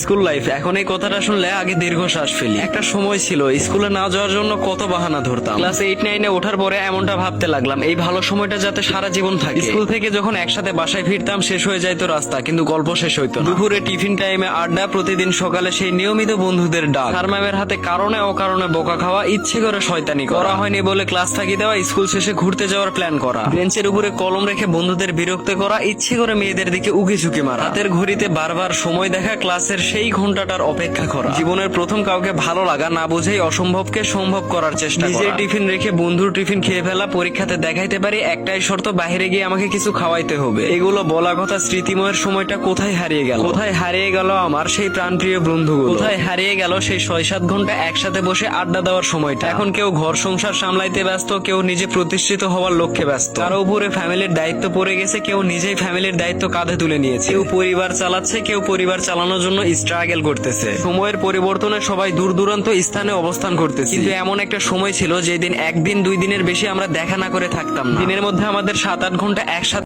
School life. এখন এই কথাটা শুনলে আগে দীর্ঘশ্বাস ফেলি। একটা সময় ছিল, স্কুলে না যাওয়ার জন্য কত বাহানা ধরতাম। ক্লাস এইট নাইনে ওঠার পরে এমনটা ভাবতে লাগলাম, এই ভালো সময়টা যাতে সারা জীবন থাকে। স্কুল থেকে যখন একসাথে বাসায় ফিরতাম, শেষ হয়ে যাইতো রাস্তা, কিন্তু গল্প শেষ হইতো দুপুরে টিফিন টাইমে আড্ডা, প্রতিদিন সকালে সেই নিয়মিত বন্ধুদের ডাক। স্যার ম্যামের হাতে কারণে অকারণে বোকা খাওয়া, ইচ্ছে করে শয়তানি করা। হয়নি বলে ক্লাস থাকি দেওয়া, স্কুল শেষে ঘুরতে যাওয়ার প্ল্যান করা। বেঞ্চের উপরে কলম রেখে বন্ধুদের বিরক্ত করা, ইচ্ছে করে মেয়েদের দিকে উকি ঝুঁকি মারা। হাতের ঘড়িতে বারবার সময় দেখা, ক্লাসের সেই ঘন্টাটার অপেক্ষা করা। জীবনের প্রথম কাউকে ভালো লাগা না বুঝেই অসম্ভবকে সম্ভব করার চেষ্টা নিজের টিফিন রেখে বন্ধুর টিফিন খেয়ে ফেলা পরীক্ষাতে দেখাইতে পারি একটাই শর্ত বাইরে গিয়ে আমাকে কিছু খাওয়াইতে হবে। এগুলো বলা কথা স্মৃতিময়ের সময়টা কোথায় হারিয়ে গেল? কোথায় হারিয়ে গেল আমার সেই প্রাণপ্রিয় বন্ধুগুলো? কোথায় হারিয়ে গেল সেই ছয় সাত ঘণ্টা একসাথে বসে আড্ডা দেওয়ার সময়টা? এখন কেউ ঘর সংসার সামলাইতে ব্যস্ত কেউ নিজে প্রতিষ্ঠিত হওয়ার লক্ষ্যে ব্যস্ত। কারও উপরে ফ্যামিলির দায়িত্ব পড়ে গেছে কেউ নিজেই ফ্যামিলির দায়িত্ব কাঁধে তুলে নিয়েছে। কেউ পরিবার চালাচ্ছে কেউ পরিবার চালানোর জন্য স্ট্রাগল করতেছে। সময়ের পরিবর্তনে সবাই দূর দূরান্ত স্থানে অবস্থান করতেছে। কিন্তু এমন একটা সময় ছিল যেদিন একদিন দুই দিনের বেশি আমরা দেখা না করে থাকতাম দিনের মধ্যে আমাদের সাত আট ঘণ্টা একসাথে